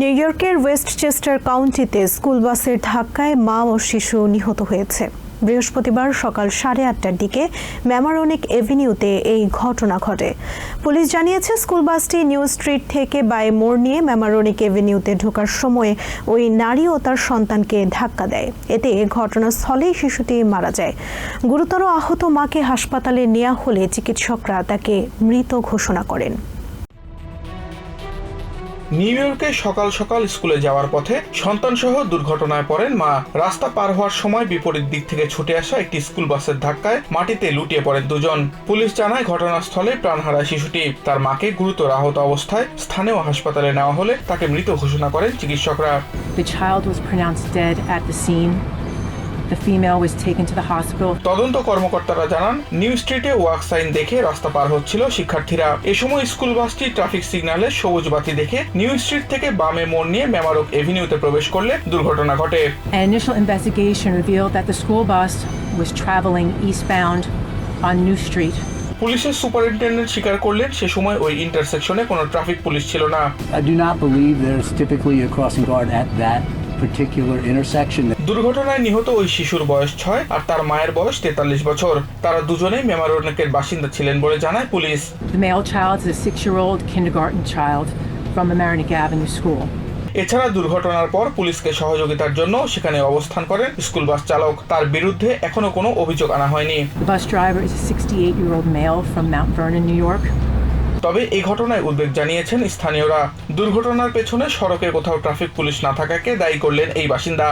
New ইয়র্কের Westchester কাউন্টিতে school বাসের ধাক্কায় মা ও শিশু নিহত হয়েছে। বৃহস্পতিবার সকাল সাড়ে আটটার দিকে ম্যামারনিক এভিনিউতে এই ঘটনা ঘটে। পুলিশ জানিয়েছে, স্কুল বাসটি নিউ স্ট্রিট থেকে বাই মোড় নিয়ে ম্যামারনিক এভিনিউতে ঢোকার সময় ওই নারী ও তার সন্তানকে ধাক্কা দেয়। এতে ঘটনাস্থলেই শিশুটি মারা যায়। গুরুতর আহত মাকে হাসপাতালে নেওয়া হলে চিকিৎসকরা তাকে মৃত ঘোষণা করেন। নিউ ইয়র্কে সকাল সকাল স্কুলে যাওয়ার পথে সন্তান সহ দুর্ঘটনায় পড়েন মা। রাস্তা পার হওয়ার সময় বিপরীত দিক থেকে ছুটে আসা একটি স্কুল বাসের ধাক্কায় মাটিতে লুটিয়ে পড়েন দুজন। পুলিশ জানায় ঘটনাস্থলে প্রাণ হারায় শিশুটি। তার মাকে গুরুতর আহত অবস্থায় স্থানীয় হাসপাতালে নেওয়া হলে তাকে মৃত ঘোষণা করেন চিকিৎসকরা। The child was pronounced dead at the scene. The female was taken তদন্ত কর্মকর্তারা জানান নিউ স্ট্রিটে ওয়াক দেখে রাস্তা পার হচ্ছিল শিক্ষার্থীরা। এ সময় ট্রাফিক সিগন্যালে সবুজ দেখে নিউ স্ট্রিট থেকে বামে মোড় নিয়ে মেমারক এভিনিউতে প্রবেশ করলে দুর্ঘটনা ঘটে। An initial investigation revealed that the school bus was traveling eastbound on New পুলিশের সুপারিনটেন্ডেন্ট স্বীকার করলেন সে সময় ওই ইন্টারসেকশনে কোনো ট্রাফিক পুলিশ ছিল না। I do not believe there is typically দুর্ঘটনায় নিহত ওই শিশুর বয়স ছয় আর তার মায়ের বয়স তেতাল্লিশ বছর। তারা দুজনেই মেমারোনেকের বাসিন্দা ছিলেন বলে জানায় police. The male child is a six-year-old এছাড়া দুর্ঘটনার পর পুলিশকে সহযোগিতার জন্য সেখানে অবস্থান করেন স্কুল বাস চালক। তার বিরুদ্ধে এখনও কোনো অভিযোগ আনা হয়নি। Bus driver is a 68 year New York তবে এই ঘটনায় উদ্বেগ জানিয়েছেন স্থানীয়রা দুর্ঘটনার পেছনে সড়কে কোথাও ট্রাফিক পুলিশ না থাকাকে দায়ী করলেন এই বাসিন্দা.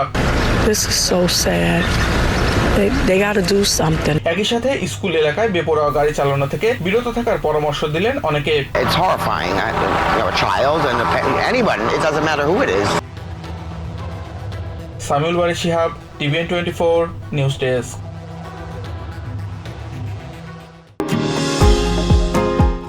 একই সাথে স্কুল এলাকায় বেপরোয়া গাড়ি চালানো থেকে বিরত থাকার পরামর্শ দিলেন অনেকে It's horrifying. I, you know, a child and a, pa- anyone, it doesn't matter who it is. Samiul Bari Shihab TVN twenty four news desk